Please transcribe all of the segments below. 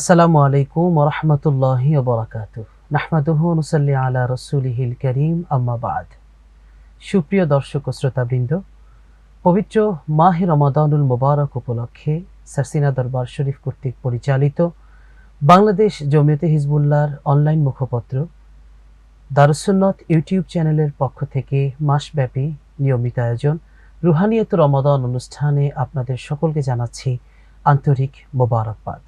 আসসালামু আলাইকুম ওরহমতুল্লাহ বরাকাত নাহমাদুহু নুসাল্লি আলা রসুলিহিল করিম আম্মাবাদ সুপ্রিয় দর্শক ও শ্রোতাবৃন্দ, পবিত্র মাহে রমাদানুল মোবারক উপলক্ষে সারসিনা দরবার শরীফ কর্তৃক পরিচালিত বাংলাদেশ জমিয়তে হিজবুল্লাহর অনলাইন মুখপত্র দারুসুন্নত ইউটিউব চ্যানেলের পক্ষ থেকে মাসব্যাপী নিয়মিত আয়োজন রুহানিয়ত রমাদান অনুষ্ঠানে আপনাদের সকলকে জানাচ্ছি আন্তরিক মোবারকবাদ।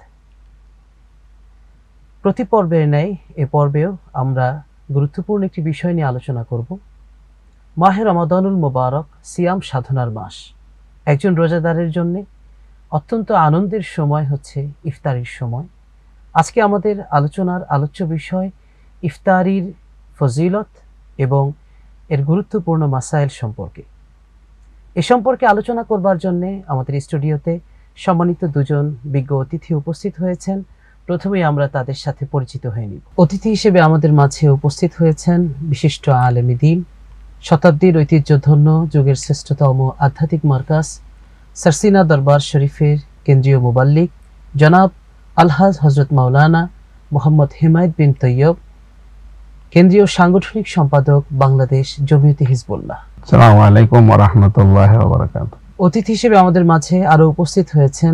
প্রতি পর্বের ন্যায় এ পর্বেও আমরা গুরুত্বপূর্ণ একটি বিষয় নিয়ে আলোচনা করব। মাহে রমাদানুল মোবারক সিয়াম সাধনার মাস। একজন রোজাদারের জন্যে অত্যন্ত আনন্দের সময় হচ্ছে ইফতারির সময়। আজকে আমাদের আলোচনার আলোচ্য বিষয় ইফতারির ফজিলত এবং এর গুরুত্বপূর্ণ মাসাইল সম্পর্কে। এ সম্পর্কে আলোচনা করবার জন্যে আমাদের স্টুডিওতে সম্মানিত দুজন বিজ্ঞ অতিথি উপস্থিত হয়েছেন। প্রথমেই আমরা তাদের সাথে পরিচিত হয়ে নিব। অতিথি হিসেবে আমাদের মাঝে উপস্থিত হয়েছেন বিশিষ্ট আলেমী দিন শতাব্দীর ঐতিহ্যধন্য যুগের শ্রেষ্ঠতম আধ্যাত্মিক মার্কাস সারসিনা দরবার শরীফের কেন্দ্রীয় মোবাল্লিক জনাব আলহাজ হজরত মাওলানা মোহাম্মদ হেমায়ত বিন তৈয়ব কেন্দ্রীয় সাংগঠনিক সম্পাদক বাংলাদেশ জমিয়তে হিজবুল্লাহ। সালামু আলাইকুম রহমতুল্লাহ বারাকাত অতিথি হিসেবে আমাদের মাঝে আরও উপস্থিত হয়েছেন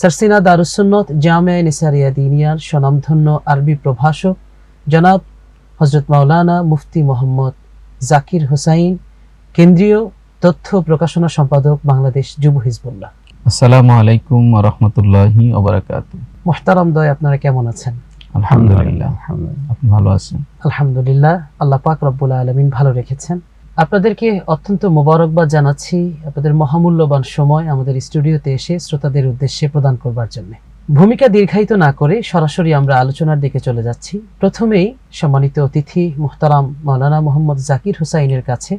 সারসিনা দারুসুন্নত জামিয়া নিসারিয়া দিনিয়ার স্বনামধন্য আরবি প্রভাষক জনাব হজরত মাওলানা মুফতি মোহাম্মদ জাকির হোসাইন কেন্দ্রীয় তথ্য প্রকাশনা সম্পাদক বাংলাদেশ যুব হিজবুল্লাহ। আসসালামু আলাইকুম রহমতুল্লাহি মোহতারাম দয় আপনারা কেমন আছেন? আলহামদুলিল্লাহ। আলহামদুলিল্লাহ। আপনি ভালো আছেন? আলহামদুলিল্লাহ আল্লাহ পাক রব্বুল আলমিন ভালো রেখেছেন। আপনাদেরকে অত্যন্ত মোবারকবাদ জানাচ্ছি আপনাদের মহামূল্যবান সময় আমাদের স্টুডিওতে এসে শ্রোতাদের উদ্দেশ্যে প্রদান করবার জন্য। ভূমিকা দীর্ঘায়িত না করে সরাসরি আমরা আলোচনার দিকে চলে যাচ্ছি। প্রথমেই সম্মানিত অতিথি মুহতারাম মাওলানা মোহাম্মদ জাকির হুসাইনের কাছে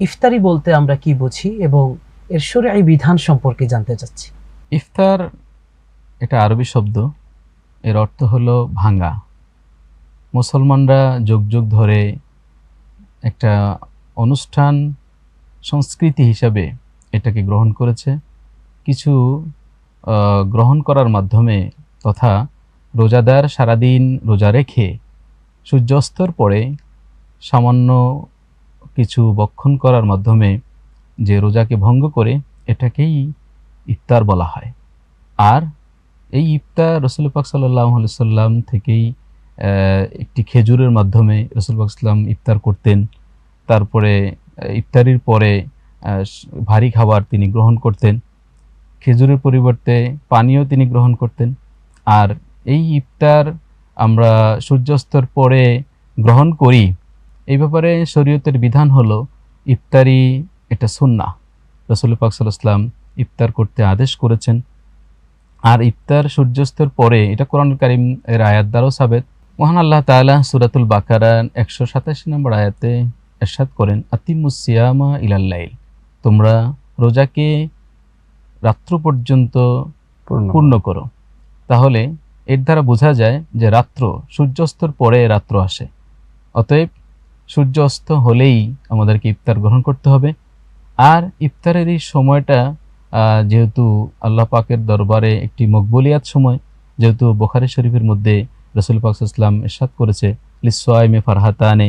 ইফতারি বলতে আমরা কি বুঝি এবং এর শরীয়ী বিধান সম্পর্কে জানতে চাচ্ছি। ইফতার এটা আরবি শব্দ। এর অর্থ হলো ভাঙ্গা। মুসলমানরা যুগ যুগ ধরে একটা অনুষ্ঠান সংস্কৃতি হিসাবে এটাকে গ্রহণ করেছে। কিছু গ্রহণ করার মাধ্যমে তথা রোজাদার সারাদিন রোজা রেখে সূর্যাস্তর পরে সামান্য কিছু বক্ষণ করার মাধ্যমে যে রোজাকে ভঙ্গ করে এটাকেই ইফতার বলা হয়। আর এই ইফতার রসুল পাক সাল্লাহ সাল্লাম থেকেই একটি খেজুরের মাধ্যমে রসুল পাক সাল্লাম ইফতার করতেন। তারপরে ইফতারির পরে ভারী খাবার তিনি গ্রহণ করতেন। খেজুরের পরিবর্তে পানীয় তিনি গ্রহণ করতেন। আর এই ইফতার আমরা সূর্যাস্তর পরে গ্রহণ করি। এই ব্যাপারে শরীয়তের বিধান হলো, ইফতারি এটা সুন্না রসুল পাক সাল্লাম ইফতার করতে আদেশ করেছেন। আর ইফতার সূর্যাস্তের পরে, এটা কোরআন কারিম এর আয়াত দ্বারাও সাবেত। মহান আল্লাহ তাআলা সুরাতুল বাকারান একশো সাতাশি নম্বর আয়াতে এরশাদ করেন আতিমুসিয়ামা ইলাল্লাইল তোমরা রোজাকে রাত্র পর্যন্ত পূর্ণ করো। তাহলে এর দ্বারা বোঝা যায় যে রাত্র সূর্যাস্তর পরে রাত্র আসে। অতএব সূর্য অস্ত হলেই আমাদেরকে ইফতার গ্রহণ করতে হবে। আর ইফতারের এই সময়টা যেহেতু আল্লাহ পাকের দরবারে একটি মকবুলিয়াত সময় যেহেতু বোখারি শরীফের মধ্যে রসুল পাক ইসলাম এরশাদ করেছে লিসাইমে ফারহাতানে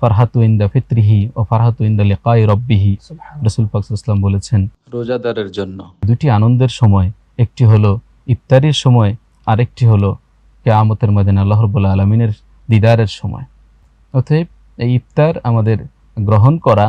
ফারহাতু ইন্দা ফিত্রিহি ও ফারহাতু ইন্দা লিকাই রব্বিহি। রসুল পাক বলেছেন রোজাদারের জন্য। দুটি আনন্দের সময় একটি হলো ইফতারির সময় আরেকটি হলো কেয়ামতের ময়দানে আল্লাহ রবুল্লা আলমিনের দিদারের সময়। অতএব এই ইফতার আমাদের গ্রহণ করা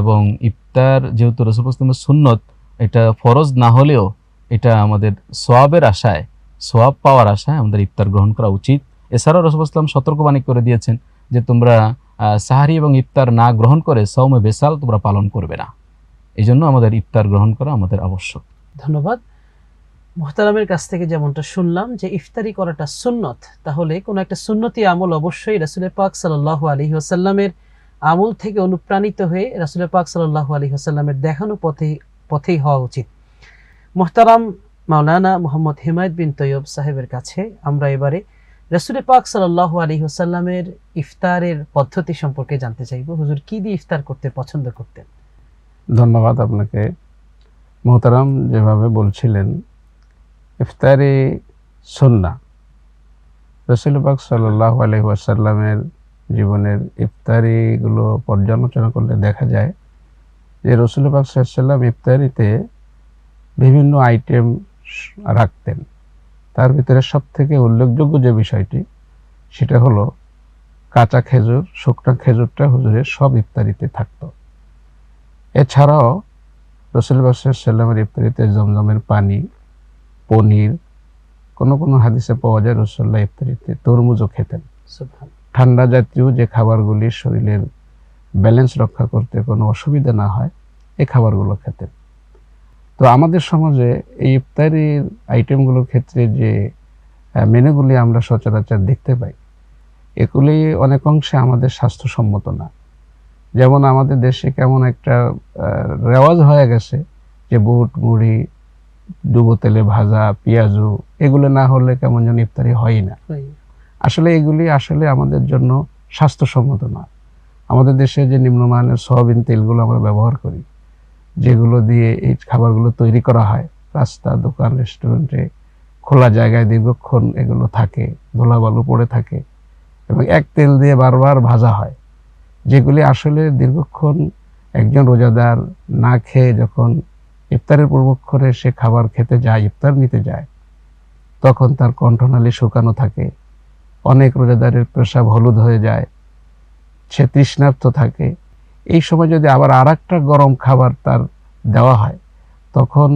এবং ইফতার যেহেতু রসুল ইসলামের সুন্নত এটা ফরজ না হলেও এটা আমাদের সোয়াবের আশায় সোয়াব পাওয়ার আশায় আমাদের ইফতার গ্রহণ করা উচিত। এছাড়াও রসুল ইসলাম সতর্কবাণী করে দিয়েছেন যে তোমরা সাহারি এবং ইফতার না গ্রহণ করে সৌমে বেসাল তোমরা পালন করবে না। এই জন্য আমাদের ইফতার গ্রহণ করা আমাদের আবশ্যক। ধন্যবাদ। মোহতারামের কাছ থেকে যেমনটা শুনলাম যে ইফতারি করাটা সুন্নত, তাহলে কোনো একটা সুন্নতি আমল অবশ্যই রাসুলের পাক সাল্লাহ আলী আসাল্লামের আমল থেকে অনুপ্রাণিত হয়ে রাসুলের পাক সাল্লাহ আলী আসাল্লামের দেখানো পথে, পথেই হওয়া উচিত। মোহতারাম মাওলানা মোহাম্মদ হিমায়ত বিন তৈয়ব সাহেবের কাছে আমরা এবারে রাসুলের পাক সাল্লাহ আলী আসাল্লামের ইফতারের পদ্ধতি সম্পর্কে জানতে চাইব। হুজুর, কি দিয়ে ইফতার করতে পছন্দ করতেন? ধন্যবাদ আপনাকে। মোহতারাম যেভাবে বলছিলেন, ইফতারি সন্না রসুল পাক সাল্লাহ আলহি ওয়াসাল্লামের জীবনের ইফতারিগুলো পর্যালোচনা করলে দেখা যায় যে রসুল পাক সাল্লাম ইফতারিতে বিভিন্ন আইটেম রাখতেন। তার ভিতরে সব থেকে উল্লেখযোগ্য যে বিষয়টি সেটা হলো কাঁচা খেজুর শুকনা খেজুরটা হুজুরের সব ইফতারিতে থাকতো। এছাড়াও রসুল সাল্লামের ইফতারিতে জমজমের পানি পনির কোনো কোনো হাদিসে পাওয়া যায় রসুল্লাহ ইফতারিতে তরমুজও খেতেন। ঠান্ডা জাতীয় যে খাবারগুলি শরীরের ব্যালেন্স রক্ষা করতে কোনো অসুবিধা না হয় এই খাবারগুলো খেতেন। তো আমাদের সমাজে এই ইফতারির আইটেমগুলোর ক্ষেত্রে যে মেনুগুলি আমরা সচরাচর দেখতে পাই এগুলি অনেক অংশে আমাদের স্বাস্থ্যসম্মত না। যেমন আমাদের দেশে কেমন একটা রেওয়াজ হয়ে গেছে যে বুট মুড়ি ডুবো তেলে ভাজা পেঁয়াজু এগুলো না হলে কেমন যেন ইফতারি হয় না। আসলে এগুলি আসলে আমাদের জন্য স্বাস্থ্যসম্মত না। আমাদের দেশে যে নিম্নমানের সয়াবিন তেলগুলো আমরা ব্যবহার করি যেগুলো দিয়ে এই খাবারগুলো তৈরি করা হয়। রাস্তা, দোকান রেস্টুরেন্টে খোলা জায়গায় দীর্ঘক্ষণ এগুলো থাকে, ধুলাবালু পড়ে থাকে এবং এক তেল দিয়ে বারবার ভাজা হয়। যেগুলি আসলে দীর্ঘক্ষণ একজন রোজাদার না খেয়ে যখন ইফতারের পূর্বক্ষণে সে খাবার খেতে যায়, ইফতার নিতে যায়, তখন তার কণ্ঠনালী শুকানো থাকে। অনেক রোজাদারের পেশাব হলুদ হয়ে যায়, সে তৃষ্ণার্ত থাকে। এই সময় যদি আবার আর একটা গরম খাবার তার দেওয়া হয় তখন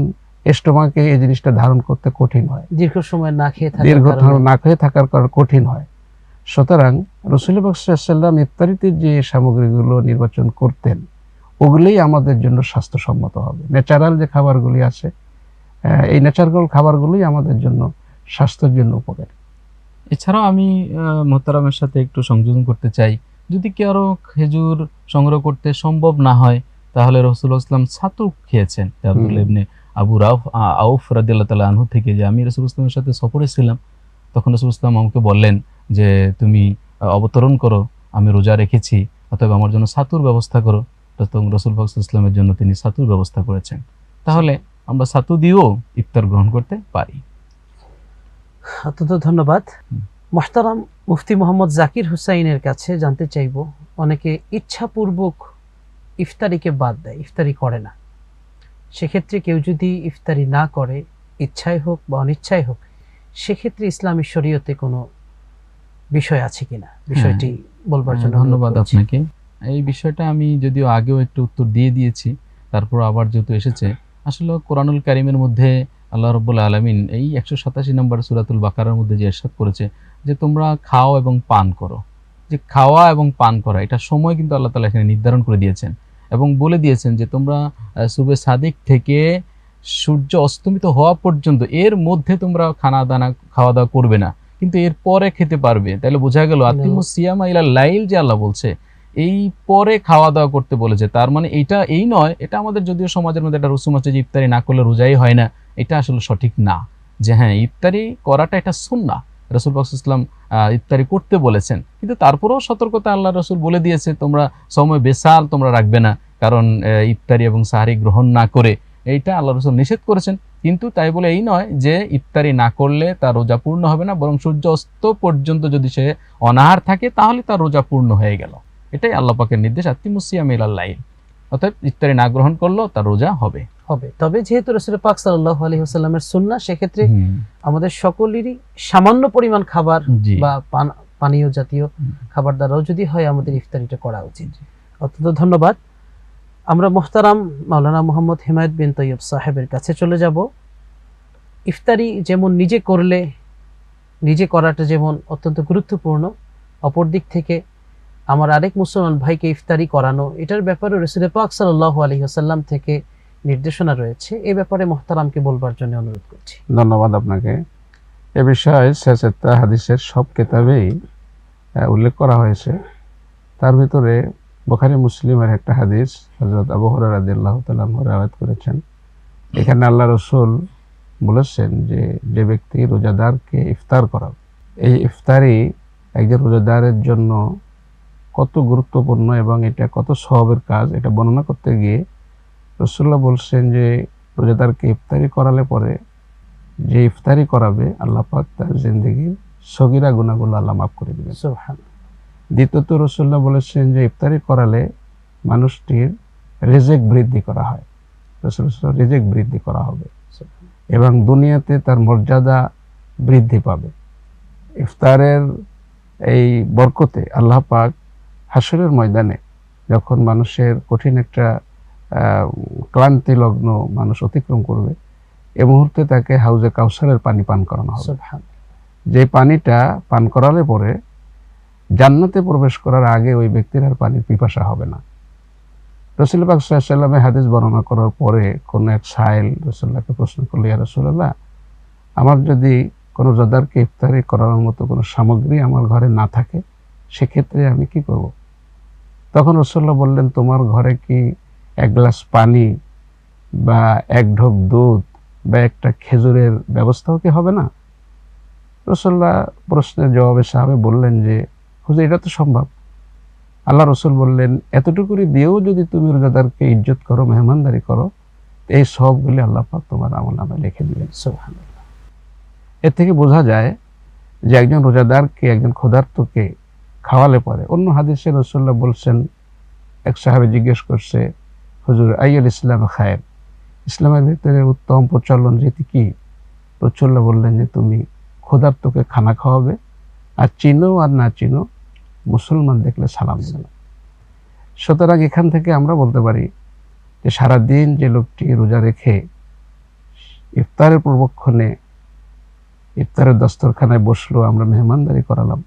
স্টোমাকে এই জিনিসটা ধারণ করতে কঠিন হয়। দীর্ঘ সময় না খেয়ে থাকার দীর্ঘ কারণে। না খেয়ে থাকার কারণে কঠিন হয়। সুতরাং রসুল বাকসাল্লাম ইফতারিতে যে সামগ্রীগুলো নির্বাচন করতেন ওগুলোই আমাদের জন্য স্বাস্থ্যসম্মত হবে। ন্যাচারাল যে খাবারগুলি আছে এই ন্যাচারাল খাবারগুলোই আমাদের জন্য স্বাস্থ্যের জন্য উপকারী। এছাড়াও আমি মোহতারামের সাথে একটু সংযোজন করতে চাই। যদি কেউ আরও খেজুর সংগ্রহ করতে সম্ভব না হয় তাহলে রসুল্লাহ ইসলাম ছাতু খেয়েছেন। ইবনে আবু রাউফ আউফ রাদিয়াল্লাহু তাআলা আনহু থেকে যে আমি রসুল ইসলামের সাথে সফরে ছিলাম। তখন রসুল ইসলাম আমাকে বললেন যে তুমি অবতরণ করো আমি রোজা রেখেছি অতএব আমার জন্য ছাতুর ব্যবস্থা করো। তখন রসুল ফাকস ইসলামের জন্য তিনি ছাতুর ব্যবস্থা করেছেন। তাহলে আমরা ছাতু দিয়েও ইফতার গ্রহণ করতে পারি। অত্যন্ত ধন্যবাদ। হুম। মোহতারাম মুফতি মোহাম্মদ জাকির হুসাইনের কাছে জানতে চাইব অনেকে ইচ্ছাপূর্বক ইফতারিকে বাদ দেয় ইফতারি করে না। সেক্ষেত্রে কেউ যদি ইফতারি না করে ইচ্ছাই হোক বা অনিচ্ছাই হোক সেক্ষেত্রে ইসলামী শরীয়তে কোনো বিষয় আছে কিনা? বিষয়টি বলবার জন্য হ্যাঁ, ধন্যবাদ আপনাকে। এই বিষয়টা আমি যদিও আগেও একটু উত্তর দিয়ে দিয়েছি তারপর আবার যেহেতু এসেছে আসলে কোরআনুল কারিমের মধ্যে আল্লাহ রব্বুল আলমিন এই একশো সাতাশি নম্বর সুরাতুল বাকারার মধ্যে যে এরশাদ করেছে যে তোমরা খাও এবং পান করো। যে খাওয়া এবং পান করা এটা সময় কিন্তু আল্লাহ তালা এখানে নির্ধারণ করে দিয়েছেন এবং বলে দিয়েছেন যে তোমরা সুবে সাদিক থেকে সূর্য অস্তমিত হওয়া পর্যন্ত এর মধ্যে তোমরা খানা দানা খাওয়া দাওয়া করবে না। কিন্তু এর পরে খেতে পারবে। তাহলে বোঝা গেল আতিমু সিয়ামা ইলা লাইল যে আল্লাহ বলছে এই পরে খাওয়া দাওয়া করতে বলেছে। তার মানে এইটা এই নয়, এটা আমাদের যদিও সমাজের মধ্যে একটা রসুম আছে যে ইফতারি না করলে রোজাই হয় না, এটা আসলে সঠিক না। যে হ্যাঁ ইফতারি করাটা এটা সুন্না রসুল ইসলাম ইফতারি করতে বলেছেন। কিন্তু তারপরেও সতর্কতা আল্লাহ রসুল বলে দিয়েছে, তোমরা সময় বেসাল তোমরা রাখবে না, কারণ ইফতারি এবং সাহারি গ্রহণ না করে। এইটা আল্লাহ রসুল নিষেধ করেছেন, কিন্তু তাই বলে এই নয় যে ইফতারি না করলে তার রোজা পূর্ণ হবে না, বরং সূর্য অস্ত পর্যন্ত যদি সে অনাহার থাকে, তাহলে তার রোজা পূর্ণ হয়ে গেল। এটাই আল্লাহ পাকের নির্দেশ আত্মিমুসিয়াম ইলাল্লাইল অর্থাৎ ইফতারি না গ্রহণ করলেও তার রোজা হবে। হবে। তবে যেহেতু রসুল পাক সাল্লাহ আলী হাসাল্লামের সুন্না সেক্ষেত্রে আমাদের সকলেরই সামান্য পরিমাণ খাবার বা পানীয় জাতীয় খাবার দ্বারাও যদি হয় আমাদের ইফতারিটা করা উচিত। অত্যন্ত ধন্যবাদ। আমরা মোহতারাম মাওলানা মোহাম্মদ হিমায়ত বিন তৈয়ব সাহেবের কাছে চলে যাব। ইফতারি যেমন নিজে করলে নিজে করাটা যেমন অত্যন্ত গুরুত্বপূর্ণ অপর দিক থেকে আমার আরেক মুসলমান ভাইকে ইফতারি করানো, এটার ব্যাপারে রসুল পাক সাল্লাহ আলী আসাল্লাম থেকে নির্দেশনা রয়েছে। এ ব্যাপারে মোহতারামকে বলবার জন্য অনুরোধ করছি। ধন্যবাদ আপনাকে। এ বিষয়ে শেষেত্তা হাদিসের সব কেতাবেই উল্লেখ করা হয়েছে। তার ভিতরে বোখারি মুসলিমের একটা হাদিস হজরত আবু হরার আদিল্লাহ তালাম রাওয়াত করেছেন। এখানে আল্লাহ রসুল বলেছেন যে যে ব্যক্তি রোজাদারকে ইফতার করাবে এই ইফতারি একজন রোজাদারের জন্য কত গুরুত্বপূর্ণ এবং এটা কত সহবের কাজ এটা বর্ণনা করতে গিয়ে রসুল্লাহ বলছেন যে রোজাদারকে ইফতারি করালে পরে যে ইফতারি করাবে আল্লাহ পাক তার জিন্দগির সগিরা গুণাগুলো আল্লাহ মাফ করে সুবহান দ্বিতীয়ত রসুল্লাহ বলেছেন যে ইফতারি করালে মানুষটির রেজেক বৃদ্ধি করা হয়। রসুল রেজেক বৃদ্ধি করা হবে এবং দুনিয়াতে তার মর্যাদা বৃদ্ধি পাবে। ইফতারের এই বরকতে আল্লাহ পাক হাসরের ময়দানে যখন মানুষের কঠিন একটা ক্লান্তি লগ্ন মানুষ অতিক্রম করবে এ মুহূর্তে তাকে হাউজে কাউসারের পানি পান করানো হবে। যে পানিটা পান করালে পরে জান্নাতে প্রবেশ করার আগে ওই ব্যক্তির আর পানির পিপাসা হবে না। রসুল পাক সাল্লামে হাদিস বর্ণনা করার পরে কোনো এক সাইল রসুল্লাহকে প্রশ্ন করল ইয়া রসুল্লাহ আমার যদি কোনো জদারকে ইফতারি করানোর মতো কোনো সামগ্রী আমার ঘরে না থাকে সেক্ষেত্রে আমি কি করব? তখন রসুল্লাহ বললেন, তোমার ঘরে কি এক গ্লাস পানি বা এক ঢোক দুধ বা একটা খেজুরের ব্যবস্থাও কি হবে না? রসুল্লাহ প্রশ্নের জবাবে সাহাবে বললেন যে, হুজুর, এটা তো সম্ভব। আল্লাহ রসুল বললেন এতটুকুনি দিয়েও যদি তুমি রোজাদারকে ইজ্জত করো, মেহমানদারি করো, এই সবগুলি আল্লাহ পাক তোমার আমল নামে লিখে দিবেন। সুবহান এর থেকে বোঝা যায় যে একজন রোজাদারকে, একজন ক্ষুধার্তকে খাওয়ালে পরে। অন্য হাদিসে রসুল্লাহ বলছেন, এক সাহাবে জিজ্ঞেস করছে, হুজুর, আইয়াল ইসলাম খায়ের? ইসলামের ভিতরে উত্তম প্রচলন রীতি কি? রসুল্লাহ বললেন যে, তুমি ক্ষুধার্তকে খানা খাওয়াবে আর চিনো আর না চিনো, মুসলমান দেখলে সালাম দেবে সুতরাং এখান থেকে আমরা বলতে পারি যে, সারাদিন যে লোকটি রোজা রেখে ইফতারের পূর্বক্ষণে, ইফতারের দস্তরখানায় বসল, আমরা মেহমানদারি করালাম।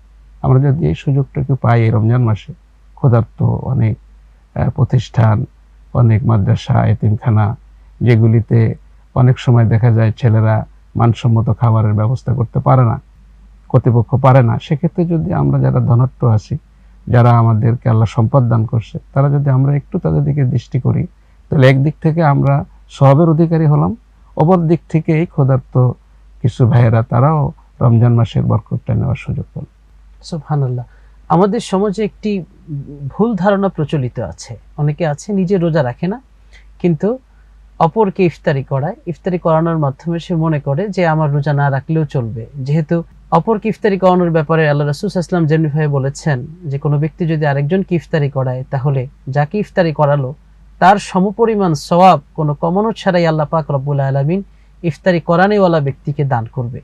আমরা যদি এই সুযোগটাকে পাই এই রমজান মাসে, ক্ষুধার্ত অনেক প্রতিষ্ঠান, অনেক মাদ্রাসা, এতিমখানা, যেগুলিতে অনেক সময় দেখা যায় ছেলেরা মানসম্মত খাবারের ব্যবস্থা করতে পারে না, কর্তৃপক্ষ পারে না। সেক্ষেত্রে যদি আমরা যারা ধনাত্ম আছি, যারা আমাদেরকে আল্লাহ সম্পদ দান করছে, তারা যদি আমরা একটু তাদের দিকে দৃষ্টি করি, তাহলে একদিক থেকে আমরা সবের অধিকারী হলাম, অপর দিক থেকে এই ক্ষুধার্ত কিছু ভাইয়েরা তারাও রমজান মাসের বরকতটা নেওয়ার সুযোগ পেল। সুবহানাল্লাহ। আমাদের সমাজে একটি ভুল ধারণা প্রচলিত আছে। অনেকে আছে, নিজে রোজা রাখে না, কিন্তু অপরকে ইফতারি করায়। ইফতারি করানোর মাধ্যমে সে মনে করে যে, আমার রোজা না রাখলেও চলবে। যেহেতু অপরকে ইফতারি করানোর ব্যাপারে আল্লাহ রাসূল ইসলাম যেমনিভাবে বলেছেন যে, কোনো ব্যক্তি যদি আরেকজনকে ইফতারি করায়, তাহলে যাকে ইফতারি করালো, তার সমপরিমাণ সওয়াব কোনো কমানো ছাড়াই আল্লাহ পাক রব্বুল আলামিন ইফতারি করানেওয়ালা ব্যক্তিকে দান করবে।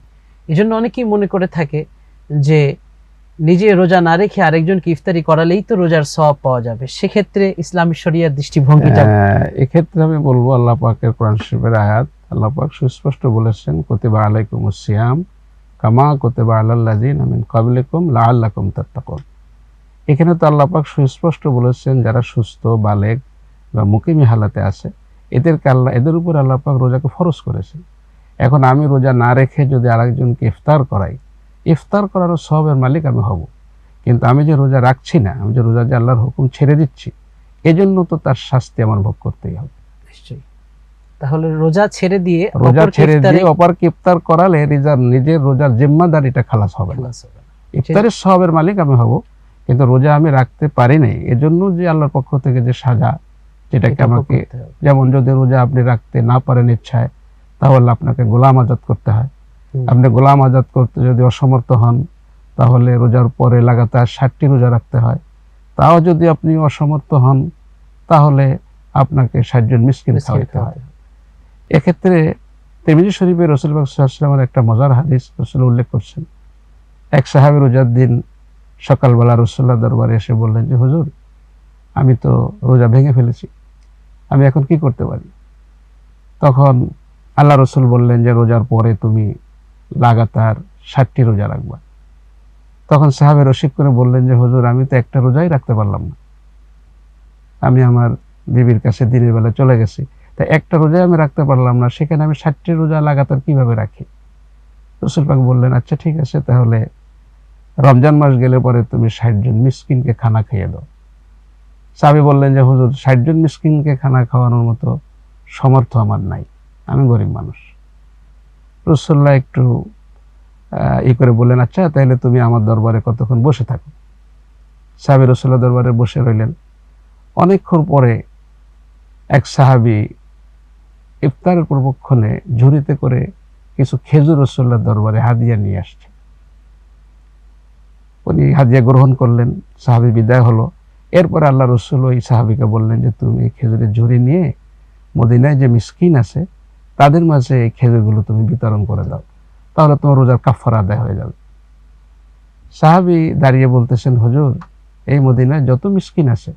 এজন্য অনেকেই মনে করে থাকে যে নিজে রোজা না রেখে আরেকজনকে ইফতারি করালেই তো রোজার সব পাওয়া যাবে। সেক্ষেত্রে ইসলামী শরিয়ার দৃষ্টিভঙ্গি এক্ষেত্রে আমি বলব আল্লাহ পাকের কোরআন শরীফের আয়াত। আল্লাহ পাক সুস্পষ্ট বলেছেন, কতিবা আলাইকুম সিয়াম কামা কতিবা আলাল্লাযিন মিন ক্বাবলিকুম লাআল্লাকুম তাত্তাকুন। এখানে তো আল্লাহ পাক সুস্পষ্ট বলেছেন, যারা সুস্থ, বালেক বা মুকিমি হালাতে আছে, এদেরকে আল্লাহ এদের উপর আল্লাহ পাক রোজাকে ফরজ করেছেন। এখন আমি রোজা না রেখে যদি আরেকজনকে ইফতার করাই ইফতার করারও সবের মালিক আমি হব। কিন্তু আমি যে রোজা রাখছি না আমি যে রোজা যে আল্লাহর হুকুম ছেড়ে দিচ্ছি এজন্য তো তার শাস্তি আমার ভোগ করতেই হবে। নিশ্চয়ই। তাহলে রোজা ছেড়ে দিয়ে রোজা ছেড়ে দিয়ে অপরকে ইফতার করালে রিজার নিজের রোজার জিম্মাদারিটা খালাস হবে না। ইফতারের সবের মালিক আমি হব কিন্তু রোজা আমি রাখতে পারি নাই। এজন্য যে আল্লাহর পক্ষ থেকে যে সাজা যেটাকে আমাকে যেমন যদি রোজা আপনি রাখতে না পারেন ইচ্ছায় তাহলে আপনাকে গোলাম আজাদ করতে হয়। আপনি গোলাম আজাদ করতে যদি অসমর্থ হন তাহলে রোজার পরে লাগাতার ষাটটি রোজা রাখতে হয়। তাও যদি আপনি অসমর্থ হন তাহলে আপনাকে ষাটজন মিসকিন খাওয়াইতে হয়। এক্ষেত্রে তেমিজি শরীফের রসুল বাকসাল্লামের একটা মজার হাদিস রসুল উল্লেখ করছেন। এক সাহাবি রোজার দিন সকালবেলা রসুল্লাহ দরবারে এসে বললেন যে হুজুর আমি তো রোজা ভেঙে ফেলেছি আমি এখন কি করতে পারি? তখন আল্লাহ রসুল বললেন যে রোজার পরে তুমি লাগাতার ষাটটি রোজা রাখবা। তখন সাহাবে রসিক করে বললেন যে, হুজুর, আমি তো একটা রোজাই রাখতে পারলাম না। আমি আমার বিবির কাছে দিনের বেলা চলে গেছি। তা একটা রোজাই আমি রাখতে পারলাম না, সেখানে আমি ষাটটি রোজা লাগাতার কীভাবে রাখি? রসুল পাক বললেন আচ্ছা ঠিক আছে, তাহলে রমজান মাস গেলে পরে তুমি ষাট জন মিসকিনকে খানা খাইয়ে দাও। সাবি বললেন যে, হুজুর ষাটজন মিসকিনকে খানা খাওয়ানোর মতো সমর্থ আমার নাই। আমি গরিব মানুষ। রসুল্লাহ একটু ই করে বললেন আচ্ছা তাহলে তুমি আমার দরবারে কতক্ষণ বসে থাকো? সাহাবি রসুল্লাহ দরবারে বসে রইলেন। অনেকক্ষণ পরে এক সাহাবি ইফতারের পূর্বক্ষণে ঝুড়িতে করে কিছু খেজুর রসুল্লাহ দরবারে হাদিয়া নিয়ে আসছে। উনি হাদিয়া গ্রহণ করলেন, সাহাবি বিদায় হলো। এরপর আল্লাহ রসুল ওই সাহাবিকে বললেন যে, তুমি খেজুরের ঝুড়ি নিয়ে মদিনায় যে মিসকিন আছে তাদের মাঝে এই খেজুরগুলো তুমি বিতরণ করে দাও তাহলে তোমার রোজার কাফার আদায় হয়ে যাবে। সাহাবি দাঁড়িয়ে বলতেছেন হুজুর এই মদিনায় যত মিসকিন আছে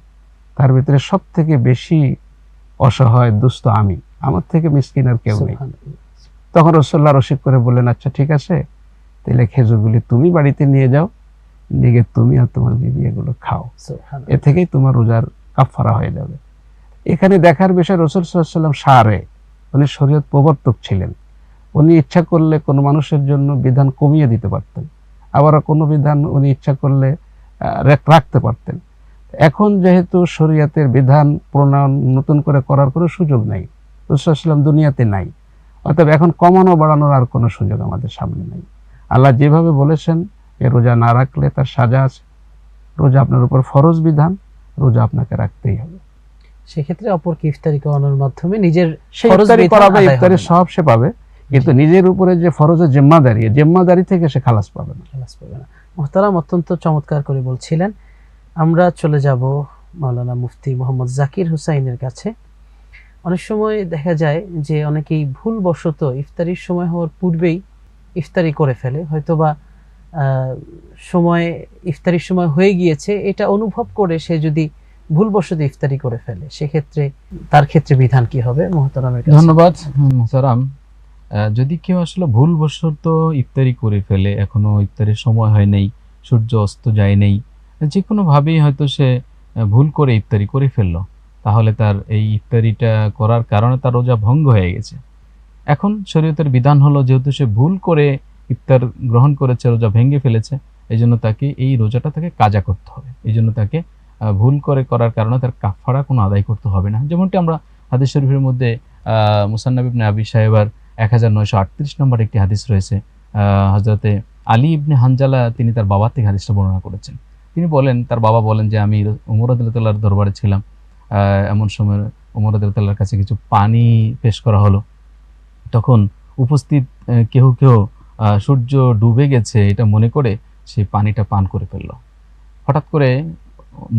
তার ভিতরে সব থেকে বেশি অসহায় দুস্থ আমি আমার থেকে মিসকিন আর কেউ নেই। তখন রসল্লা রসিক করে বললেন আচ্ছা ঠিক আছে তাহলে খেজুরগুলি তুমি বাড়িতে নিয়ে যাও নিয়ে তুমি আর তোমার বিবি এগুলো খাও। এ থেকেই তোমার রোজার কাফারা হয়ে যাবে। এখানে দেখার বিষয় রসুল সাল্লাম সারে। উনি শরীয়ত প্রবর্তক ছিলেন। উনি ইচ্ছা করলে কোনো মানুষের জন্য বিধান কমিয়ে দিতে পারতেন। আবার কোনো বিধান উনি ইচ্ছা করলে রাখতে পারতেন। এখন যেহেতু শরীয়তের বিধান প্রণয়ন নতুন করে করার কোনো সুযোগ নাই রসুলাম দুনিয়াতে নাই। অতএব এখন কমানো বাড়ানোর আর কোনো সুযোগ আমাদের সামনে নেই। আল্লাহ যেভাবে বলেছেন যে রোজা না রাখলে তার সাজা আছে। রোজা আপনার উপর ফরজ বিধান, রোজা আপনাকে রাখতেই হবে। সেক্ষেত্রে অপরকে ইফতারি করানোর মাধ্যমে নিজের ইফতারি করাবে ইফতারি সব সে পাবে কিন্তু নিজের উপরে যে ফরজের জিম্মাদারি জিম্মাদারি থেকে সে খালাস পাবে না। খালাস পাবে না। মোহতারাম অত্যন্ত চমৎকার করে বলছিলেন আমরা চলে যাব মাওলানা মুফতি মোহাম্মদ জাকির হুসাইনের কাছে। অনেক সময় দেখা যায় যে অনেকেই ভুলবশত ইফতারির সময় হওয়ার পূর্বেই ইফতারি করে ফেলে হয়তোবা আহ, সময় ইফতারির সময় হয়ে গিয়েছে এটা অনুভব করে সে যদি ভুলবশত ইফতারি করে ফেলে। সেক্ষেত্রে তার ক্ষেত্রে বিধান কি হবে মোহতারামের ধন্যবাদ সারাম যদি কেউ আসলে ভুলবশত ইফতারি করে ফেলে, এখনও ইফতারির সময় হয় নাই, সূর্য অস্ত যায় নেই যে কোনোভাবেই হয়তো সে ভুল করে ইফতারি করে ফেলল, তাহলে তার এই ইফতারিটা করার কারণে তার রোজা ভঙ্গ হয়ে গেছে। এখন শরীয়তের বিধান হলো, যেহেতু সে ভুল করে ইফতার গ্রহণ করেছে, রোজা ভেঙে ফেলেছে, এই জন্য তাকে, এই রোজাটা তাকে কাজা করতে হবে। এই জন্য তাকে ভুল করে করার কারণে তার কাফারা কোনো আদায় করতে হবে না। যেমনটি আমরা হাদিস শরীফের মধ্যে মুসান্নাব ইবনে আবি সাহেবার এক হাজার নয়শো আটত্রিশ নম্বর একটি হাদিস রয়েছে। হজরতে আলী ইবনে হানজালা তিনি তার বাবার থেকে হাদিসটা বর্ণনা করেছেন। তিনি বলেন, তার বাবা বলেন যে, আমি উমর আদুল্লাহর দরবারে ছিলাম। এমন সময় উমর আদুল্লাহর কাছে কিছু পানি পেশ করা হলো। তখন উপস্থিত কেহ কেহ সূর্য ডুবে গেছে এটা মনে করে সেই পানিটা পান করে ফেলল। হঠাৎ করে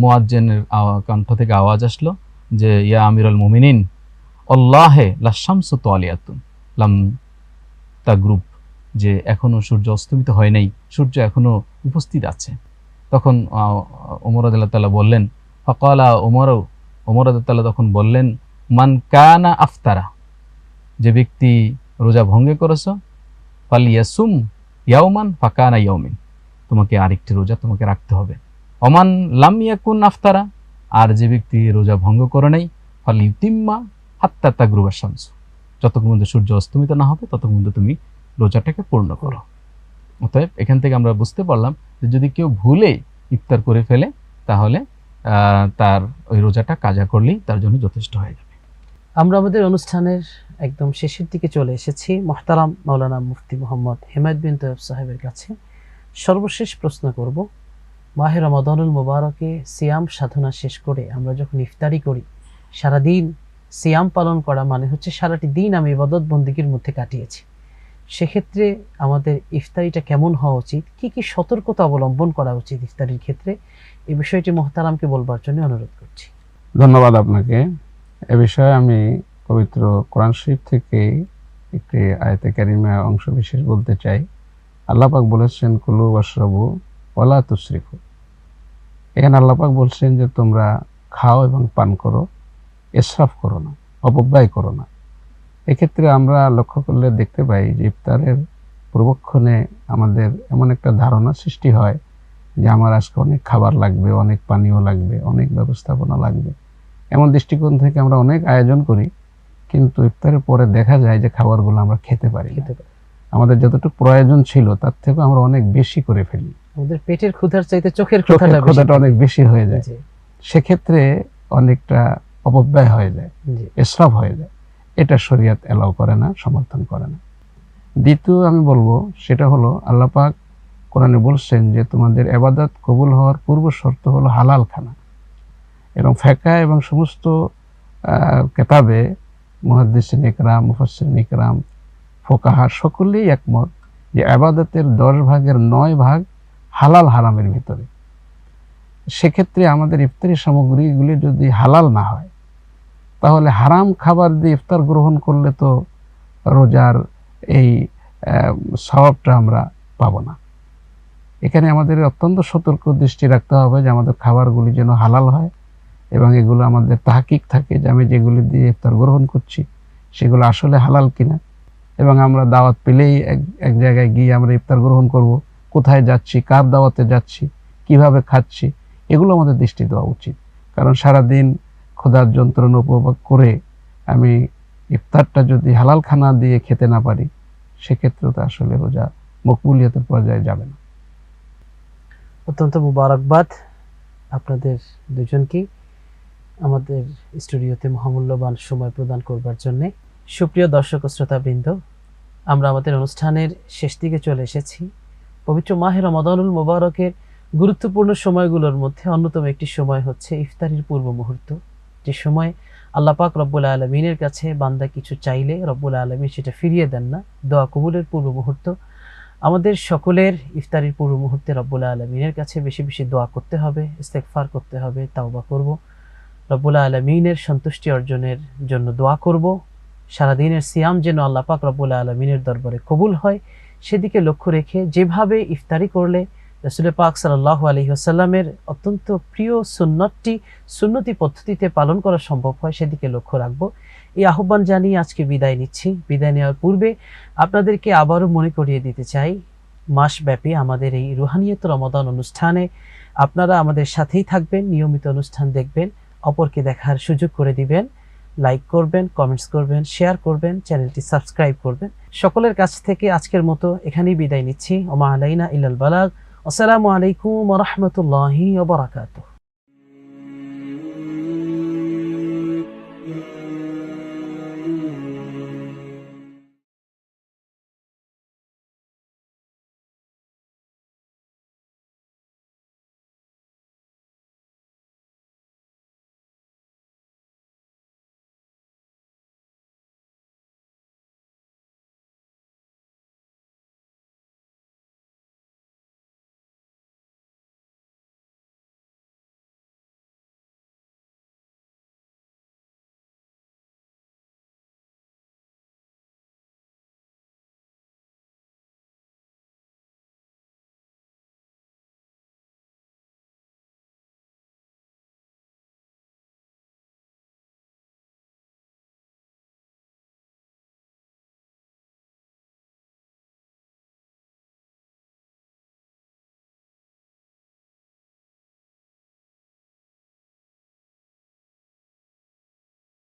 মোয়াজ্জেনের কণ্ঠ থেকে আওয়াজ আসলো যে, ইয়া আমিরুল মুমিনিন অল্লাহে লাশামসু তোয়ালিয়াতুন। লাম তা গ্রুপ যে এখনও সূর্য অস্তমিত হয় নাই, সূর্য এখনও উপস্থিত আছে। তখন ওমর আদাল্লাহ তাল্লাহ বললেন, ফকালা ওমরও ওমর আদাল্লাহ তখন বললেন, মান কানা আফতারা, যে ব্যক্তি রোজা ভঙ্গে করেছ, ফাল ইয়াসুম ইয়াউমান ফাকানা ইয়াউমিন তোমাকে আরেকটি রোজা তোমাকে রাখতে হবে। অমান লাম ইয়াকুন আফতারা, আর যে ব্যক্তি রোজা ভঙ্গ করে নাই, ফাল ইউতিম্মা হাত্তা তাগরুবা শামস। যতক্ষণ পর্যন্ত সূর্য অস্তমিত না হবে, ততক্ষণ পর্যন্ত তুমি রোজাটাকে পূর্ণ করো। অতএব এখান থেকে আমরা বুঝতে পারলাম যে যদি কেউ ভুলে ইফতার করে ফেলে, তাহলে তার ওই রোজাটা কাজা করলেই তার জন্য যথেষ্ট হয়ে যাবে। আমরা আমাদের অনুষ্ঠানের একদম শেষের দিকে চলে এসেছি। মহতারাম মাওলানা মুফতি মোহাম্মদ হেমায়ত বিন তৈয়ব সাহেবের কাছে সর্বশেষ প্রশ্ন করব। মাহের রমাদানুল মোবারকে সিয়াম সাধনা শেষ করে আমরা যখন ইফতারি করি, সারাদিন সিয়াম পালন করা মানে হচ্ছে সারাটি দিন আমি ইবাদত বন্দীগীর মধ্যে কাটিয়েছি। সেক্ষেত্রে আমাদের ইফতারিটা কেমন হওয়া উচিত? কি কি সতর্কতা অবলম্বন করা উচিত ইফতারির ক্ষেত্রে? এই বিষয়টি মহতারামকে বলবার জন্য অনুরোধ করছি। ধন্যবাদ আপনাকে। এ বিষয়ে আমি পবিত্র কোরআন শরীফ থেকে একটি আয়তে কারিমা অংশ বিশেষ বলতে চাই। আল্লাহ পাক বলেছেন, কুলু ওয়াশরাবু ওয়ালা তুসরিফু এখানে আল্লাহ পাক বলছেন যে তোমরা খাও এবং পান করো এসরাফ করো না অপব্যয় করো না। এক্ষেত্রে আমরা লক্ষ্য করলে দেখতে পাই যে ইফতারের পূর্বক্ষণে আমাদের এমন একটা ধারণা সৃষ্টি হয় যে আমার আজকে অনেক খাবার লাগবে অনেক পানীয় লাগবে অনেক ব্যবস্থাপনা লাগবে। এমন দৃষ্টিকোণ থেকে আমরা অনেক আয়োজন করি কিন্তু ইফতারের পরে দেখা যায় যে খাবারগুলো আমরা খেতে পারি না। খেতে পারি আমাদের যতটুকু প্রয়োজন ছিল তার থেকে আমরা অনেক বেশি করে ফেলি। আমাদের পেটের ক্ষুধার চাইতে চোখের ক্ষুধাটা ক্ষুধাটা অনেক বেশি হয়ে যায়। সেক্ষেত্রে অনেকটা অপব্যয় হয়ে যায়। এসরাফ হয়ে যায়। এটা শরীয়ত এলাও করে না সমর্থন করে না। দ্বিতীয় আমি বলব সেটা হলো আল্লাহ পাক কোরআনে বলছেন যে তোমাদের এবাদত কবুল হওয়ার পূর্ব শর্ত হলো হালাল খানা। এবং ফেকা এবং সমস্ত কেতাবে মুহাদ্দিসিন ইকরাম মুফাসসিরিন ইকরাম ফোকাহা সকলেই একমত যে আবাদতের দশ ভাগের নয় ভাগ হালাল হারামের ভিতরে। সেক্ষেত্রে আমাদের ইফতারি সামগ্রীগুলি যদি হালাল না হয়, তাহলে হারাম খাবার দিয়ে ইফতার গ্রহণ করলে তো রোজার এই স্বভাবটা আমরা পাবো না। এখানে আমাদের অত্যন্ত সতর্ক দৃষ্টি রাখতে হবে যে আমাদের খাবারগুলি যেন হালাল হয় এবং এগুলো আমাদের তাহাকিক থাকে যে আমি যেগুলি দিয়ে ইফতার গ্রহণ করছি, সেগুলো আসলে হালাল কিনা। এবং আমরা দাওয়াত পেলেই এক এক জায়গায় গিয়ে আমরা ইফতার গ্রহণ করব। কোথায় যাচ্ছি, কার দাওয়াতে যাচ্ছি, কীভাবে খাচ্ছি, এগুলো আমাদের দৃষ্টি দেওয়া উচিত। কারণ সারাদিন ক্ষুধার যন্ত্রণা উপভোগ করে আমি ইফতারটা যদি হালাল খানা দিয়ে খেতে না পারি সেক্ষেত্রে তো আসলে রোজা মকবুলিয়তের পর্যায়ে যাবে না। অত্যন্ত মুবারকবাদ আপনাদের দুজনকেই আমাদের স্টুডিওতে মহামূল্যবান সময় প্রদান করবার জন্যে। সুপ্রিয় দর্শক শ্রোতাবৃন্দ, আমরা আমাদের অনুষ্ঠানের শেষ দিকে চলে এসেছি। পবিত্র মাহের রমাদানুল মোবারকের গুরুত্বপূর্ণ সময়গুলোর মধ্যে অন্যতম একটি সময় হচ্ছে ইফতারির পূর্ব মুহূর্ত। যে সময় আল্লাহ পাক রব্বুল আলমিনের কাছে বান্দা কিছু চাইলে রব্বুল আলমিন সেটা ফিরিয়ে দেন না, দোয়া কবুলের পূর্ব মুহূর্ত। আমাদের সকলের ইফতারির পূর্ব মুহূর্তে রব্বুল আলমিনের কাছে বেশি বেশি দোয়া করতে হবে ইস্তেকফার করতে হবে, তাওবা করব। রব্বুল আলমিনের সন্তুষ্টি অর্জনের জন্য দোয়া করব। সারাদিনের সিয়াম যেন আল্লাহ পাক রব্বুল আলমিনের দরবারে কবুল হয় সেদিকে লক্ষ্য রেখে যেভাবে ইফতারি করলে রসুল পাক সাল্লাহ আলী আসাল্লামের অত্যন্ত প্রিয় সুন্নতটি সুন্নতি পদ্ধতিতে পালন করা সম্ভব হয়, সেদিকে লক্ষ্য রাখব। এই আহ্বান জানিয়ে আজকে বিদায় নিচ্ছি। বিদায় নেওয়ার পূর্বে আপনাদেরকে আবারও মনে করিয়ে দিতে চাই, মাসব্যাপী আমাদের এই রুহানিয়ত রমাদান অনুষ্ঠানে আপনারা আমাদের সাথেই থাকবেন, নিয়মিত অনুষ্ঠান দেখবেন, অপরকে দেখার সুযোগ করে দিবেন। লাইক করবেন কমেন্টস করবেন শেয়ার করবেন, চ্যানেলটি সাবস্ক্রাইব করবেন। সকলের কাছ থেকে আজকের মতো এখানেই বিদায় নিচ্ছি। ওমা আলাইনা ইলাল বালাগ। আসসালামু আলাইকুম রহমতুল্লাহি ওবরাকাতুহ